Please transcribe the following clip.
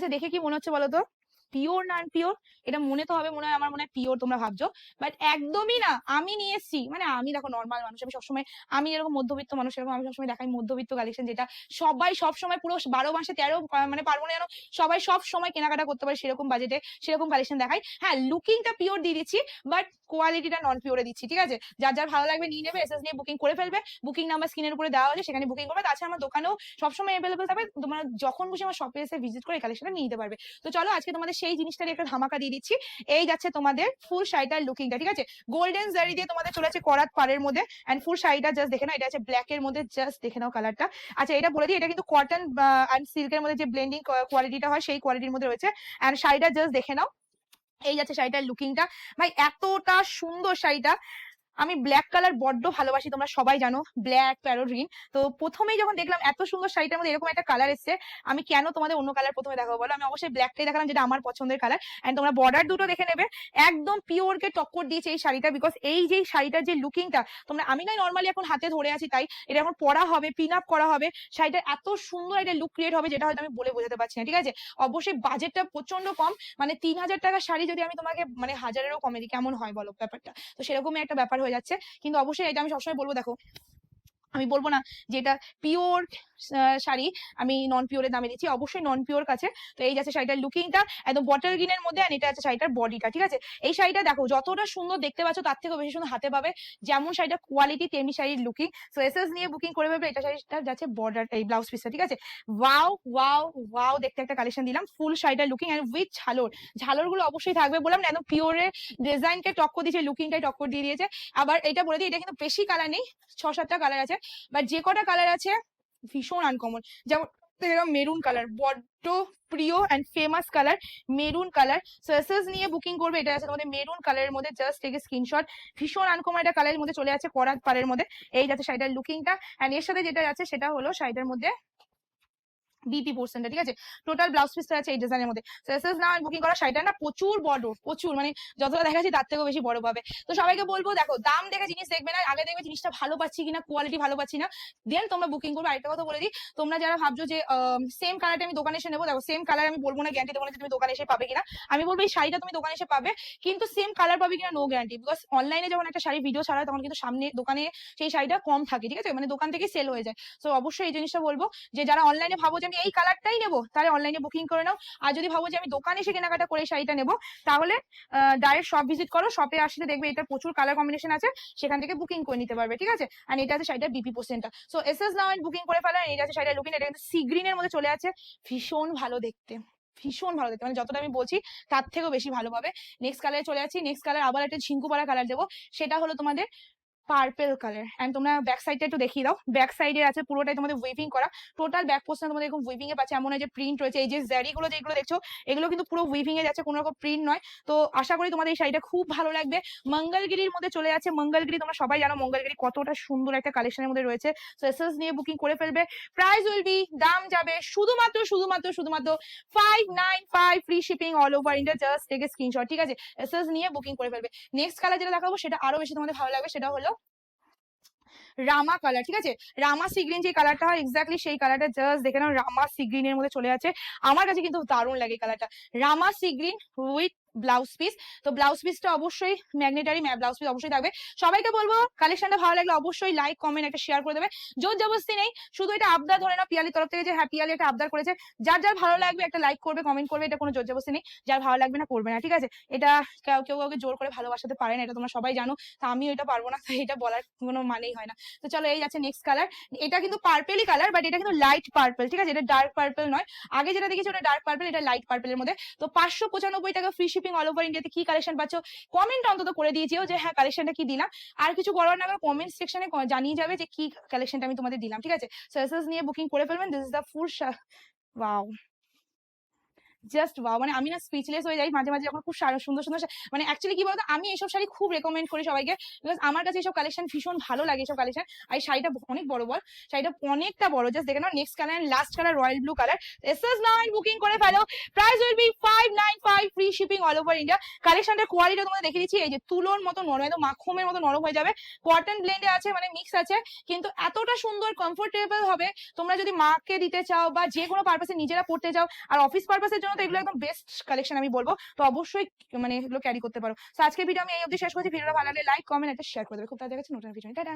আচ্ছা দেখে কি মনে হচ্ছে বলো তো? পিওর না পিওর এটা মনে তো হবে, মনে হয় আমার মনে হয় পিওর তোমরা ভাবছ বাট একদমই না, আমি নিয়ে এসেছি মানে আমি দেখো নর্মাল মানুষ, আমি সবসময়, আমি এরকম মধ্যবিত্ত মানুষ, এরকম আমি সবসময় দেখাই মধ্যবিত্ত কালেকশন যেটা সবাই সব সময় পুরো বারো মাসে তেরো মানে পারব না যেন সবাই সব সময় কেনাকাটা করতে পারে সেরকম বাজেটে সেরকম কালেকশন দেখাই। হ্যাঁ লুকিংটা পিওর দিয়ে দিচ্ছি বাট কোয়ালিটিটা নন পিওরে দিচ্ছি, ঠিক আছে? যার যার ভালো লাগবে নিয়ে নেবে এসএস নিয়ে বুকিং করে ফেলবে বুকিং নাম্বার স্ক্রিনের উপরে দেওয়া আছে সেখানে বুকিং করবে, তাছাড়া আমার দোকানেও সবসময় অ্যাভেলেবল থাকবে, তোমরা যখন খুশি আমার শপে এসে ভিজিট করে কালেকশনটা নিয়ে নিতে পারবে। তো চলো আজকে তোমাদের সেই জিনিসটারই একটা ধামাকা দিয়ে দিচ্ছি। এই যাচ্ছে তোমাদের ফুল শাড়িটার লুকিংটা ঠিক আছে? গোল্ডেন জারি দিয়ে তোমাদের চলে আছে করাত পাড়ের মধ্যে। অ্যান্ড ফুল শাড়িটা জাস্ট দেখে নাও, এটা আছে ব্ল্যাক এর মধ্যে জাস্ট দেখে নাও কালারটা আচ্ছা এটা বলে দিই, এটা কিন্তু কটন অ্যান্ড সিল্কের মধ্যে যে ব্লেন্ডিং কোয়ালিটিটা হয়, সেই কোয়ালিটির মধ্যে রয়েছে। অ্যান্ড শাড়িটা জাস্ট দেখে নাও। এই যাচ্ছে শাড়িটার লুকিংটা ভাই, এতটা সুন্দর শাড়িটা। আমি ব্ল্যাক কালার বড্ড ভালোবাসি, তোমরা সবাই জানো ব্ল্যাক প্যারোরিন তো প্রথমেই যখন দেখলাম এত সুন্দর শাড়িটার মধ্যে এরকম একটা কালার এসছে, আমি কেন তোমাদের অন্য কালার প্রথমে দেখাবো বলো? আমি অবশ্যই ব্ল্যাকটাই দেখালাম, যেটা আমার পছন্দের কালার এন্ড তোমরা বর্ডার দুটো দেখে নেবে। একদম পিওর কে টক্কর দিয়েছে এই শাড়িটা বিকজ এই যে শাড়িটার যে লুকিংটা তোমরা, আমি নয় নর্মালি এখন হাতে ধরে আছি, তাই এটা এখন পরা হবে পিন আপ করা হবে। শাড়িটার এত সুন্দর একটা লুক ক্রিয়েট হবে, যেটা হয়তো আমি বলে বোঝাতে পারছি না, ঠিক আছে? অবশ্যই বাজেটটা প্রচণ্ড কম। মানে তিন হাজার টাকার শাড়ি যদি আমি তোমাকে মানে হাজারেরও কমে দিই, কেমন হয় বলো ব্যাপারটা? তো সেরকমই একটা ব্যাপার হয়ে যাচ্ছে। কিন্তু অবশ্যই এটা আমি সবসময় বলব দেখো আমি বলব না যে এটা পিওর শাড়ি। আমি নন পিওরের দামে দিচ্ছি। অবশ্যই নন পিওর কাছে তো এই যাচ্ছে শাড়িটার লুকিংটা একদম বটল গ্রিনের মধ্যে আর এটা আছে শাড়িটার বডিটা ঠিক আছে? এই শাড়িটা দেখো, যতটা সুন্দর দেখতে পাচ্ছ, তার থেকেও বেশি সুন্দর হাতে পাবে। যেমন শাড়িটা কোয়ালিটি তেমনি শাড়ির লুকিং সো এসএস নিয়ে বুকিং করে পাবে এটা শাড়িটা যাচ্ছে বর্ডার এই ব্লাউজ পিসটা ঠিক আছে? ওয়াও ওয়াও ওয়াও দেখতে একটা কালেকশন দিলাম। ফুল শাড়িটার লুকিং এন্ড উইথ ঝালর। ঝালরগুলো অবশ্যই থাকবে বললাম না, একদম পিওরের ডিজাইনকে টক্কর দিয়েছে লুকিংটাই টক্কর দিয়ে দিয়েছে। আবার এটা বলে দিই, এটা কিন্তু বেশি কালার নেই ছ সাতটা কালার আছে। বাট যে কটা কালার আছে, ভীষণ আনকমন যেমন মেরুন কালার বড্ড প্রিয় and famous colour maroon colour সার্সেস নিয়ে বুকিং করবে, এটা আছে তোমাদের মেরুন কালারের মধ্যে জাস্ট থেকে স্ক্রিনশট ভীষণ আনকমন একটা কালারের মধ্যে চলে আছে করাত পাড়ের মধ্যে। এই যাচ্ছে শাড়িটার লুকিংটা অ্যান্ড এর সাথে যেটা আছে, সেটা হলো শাড়িটার মধ্যে বিপি পোর্শনটা ঠিক আছে? টোটাল ব্লাউজ পিসটা আছে এই ডিজাইনের মধ্যে। এসএস না বুকিং করা শাড়িটা না প্রচুর বড়, প্রচুর মানে যতটা দেখাচ্ছি তার থেকেও বেশি বড় পাবে। তো সবাইকে বলব, দেখো, দাম দেখে জিনিস দেখবে না, আগে দেখবে জিনিসটা ভালো পাচ্ছি কিনা কোয়ালিটি ভালো পাচ্ছি না দেন তোমরা বুকিং করবে। আরেকটা কথা বলে দিই, তোমরা যারা ভাবছ যে সেম কালারটা আমি দোকানে এসে নেব, দেখো সেম কালার আমি বলব না গ্যারান্টি দেবো না তুমি দোকানে এসে পাবে কিনা। আমি বলব, এই শাড়িটা তুমি দোকানে এসে পাবে, কিন্তু সেম কালার পাবে কিনা নো গ্যারান্টি বিকজ অনলাইনে যখন একটা শাড়ি ভিডিও ছাড়া তখন কিন্তু সামনে দোকানে সেই শাড়িটা কম থাকে, ঠিক আছে? মানে দোকান থেকে সেল হয়ে যায়। তো অবশ্যই এই জিনিসটা বলব, যে যারা অনলাইনে ভাবো যে আমি এই কালারটাই নেব। তাহলে অনলাইনে বুকিং করে নাও। আর যদি ভাবো যে আমি দোকানে এসে কেনাকাটা করে শাড়িটা নেব, তাহলে ডাইরেক্ট শপ ভিজিট করো। শপে আসলে দেখবে এটা প্রচুর কালার কম্বিনেশন আছে। সেখান থেকে বুকিং করে নিতে পারবে, ঠিক আছে? আর এটা আছে শাড়িটা বিপি পোর্সেন্টটা so S S now booking করে ফেলো। এটা আছে শাড়িটা লুকিং এটা কিন্তু সি গ্রিনের মধ্যে চলে আছে। ভীষণ ভালো দেখতে। ভীষণ ভালো দেখতে। মানে যতটা আমি বলছি, তার থেকেও বেশি ভালো পাবে। নেক্সট কালারে চলে যাচ্ছি। নেক্সট কালার আবার একটা ঝিঙ্কু পাড়া কালার দেবো। সেটা হলো তোমাদের পার্পেল কালার এন্ড তোমরা ব্যাক সাইডটা একটু দেখিয়ে দাও। ব্যাক সাইডে আছে পুরোটাই তোমাদের উইভিং করা। টোটাল ব্যাক পোর্শন তোমাদের এরকম উইভিং এ পাচ্ছে, এমন যে প্রিন্ট রয়েছে। এই যে জারি গুলো যেগুলো দেখছ, এগুলো কিন্তু পুরো উইভিং এ যাচ্ছে কোনো রকম প্রিন্ট নয়। তো আশা করি তোমাদের এই শাড়িটা খুব ভালো লাগবে। মঙ্গলগিরির মধ্যে চলে যাচ্ছে। মঙ্গলগিরি তোমরা সবাই জানো, মঙ্গলগিরি কতটা সুন্দর একটা কালেকশনের মধ্যে রয়েছে। তো এসএস নিয়ে বুকিং করে ফেলবে। প্রাইস উইল বি দাম যাবে শুধুমাত্র শুধুমাত্র শুধুমাত্র five nine five free shipping all over India just take screenshot ঠিক আছে? এসএস নিয়ে বুকিং করে ফেলবে। নেক্সট কালার যেটা দেখাবো, সেটা আরও বেশি তোমাদের ভালো লাগবে। সেটা হলো রামা কালার ঠিক আছে? রামা সিগ্রিন যে কালারটা হয় এক্স্যাক্টলি সেই কালারটা জাস্ট দেখে নাও, রামা সিগ্রিনের মধ্যে চলে আছে আমার কাছে কিন্তু দারুণ লাগে কালারটা Rama sea green with blouse piece তো ব্লাউজ পিসটা অবশ্যই ম্যাগনেটারি ব্লাউজ পিস অবশ্যই থাকবে। সবাইকে বলব কালেকশনটা ভালো লাগলে অবশ্যই লাইক কমেন্ট একটা শেয়ার করে দেবে। জোর জবরদস্তি নেই, শুধু এটা আবদার ধরে না পিয়ালির তরফ থেকে যে হ্যাঁ পিয়ালি একটা আবদার করেছে। যার যার ভালো লাগবে একটা লাইক করবে কমেন্ট করবে, এটা কোনো জোর জবরদস্তি নেই। যার ভালো লাগবে না, করবে না, ঠিক আছে? এটা কেউ কেউ কাউকে জোর করে ভালোবাসাতে পারে না, এটা তোমরা সবাই জানো। তা আমি এটা পারব না এটা বলার কোনো মানেই হয় না। তো চলো, এই যাচ্ছে নেক্সট কালার এটা কিন্তু পার্পেলই কালার বাট এটা কিন্তু লাইট পার্পেল ঠিক আছে? এটা ডার্ক পার্পেল নয়। আগে যেটা দেখেছি, ওটা ডার্ক পার্পেল এটা লাইট পার্পেলের মধ্যে। তো পাঁচশো পঁচানব্বই টাকা ফ্রি শিপিং অল ওভার ইন্ডিয়াতে কি কালেকশন পাচ্ছ? কমেন্ট অন্তত করে দিয়েছিও যে হ্যাঁ কালেকশনটা কি দিলাম। আর কিছু করার না কমেন্ট সেকশনে জানিয়ে যাবে যে কি কালেকশনটা আমি তোমাদের দিলাম, ঠিক আছে? সার্সেস নিয়ে বুকিং করে ফেলবেন। This is the full wow just wow মানে আমি না স্পিচলেস হয়ে যাই মাঝে মাঝে যখন খুব সুন্দর সুন্দর মানে অ্যাকচুয়ালি কি বলতো, আমি এইসব শাড়ি খুব রেকমেন্ড করি সবাইকে বিকজ আমার কাছে এইসব কালেকশন ভীষণ ভালো লাগে এইসব কালেকশন আর এই শাড়িটা অনেক বড় বল, শাড়িটা অনেকটা বড় জাস্ট দেখে নাও next color last color royal blue color S S নাও বুকিং করে ফেলো। Price will be five nine five free shipping all over India কালেকশনটার quality তোমাদের দেখে দিচ্ছি, এই যে তুলোর মতো নরম, একদম মাখনের মতো নরম হয়ে যাবে। কটন ব্লেন্ডে আছে মানে মিক্স আছে, কিন্তু এতটা সুন্দর কমফোর্টেবল হবে। তোমরা যদি মাকে দিতে চাও বা যে কোনো পারপাসে নিজেরা পড়তে চাও, আর অফিস পারপাসের জন্য তো এগুলো একদম বেস্ট কালেকশন আমি বলব। তো অবশ্যই মানে এগুলো ক্যারি করতে পারো। তো আজকে ভিডিও আমি এই অবধি শেষ করছি। ভিডিওটা ভালো লাগলে লাইক কমেন্ট একটা শেয়ার করে দেবে। খুব তাড়াতাড়ি নতুন ভিডিও টাটা!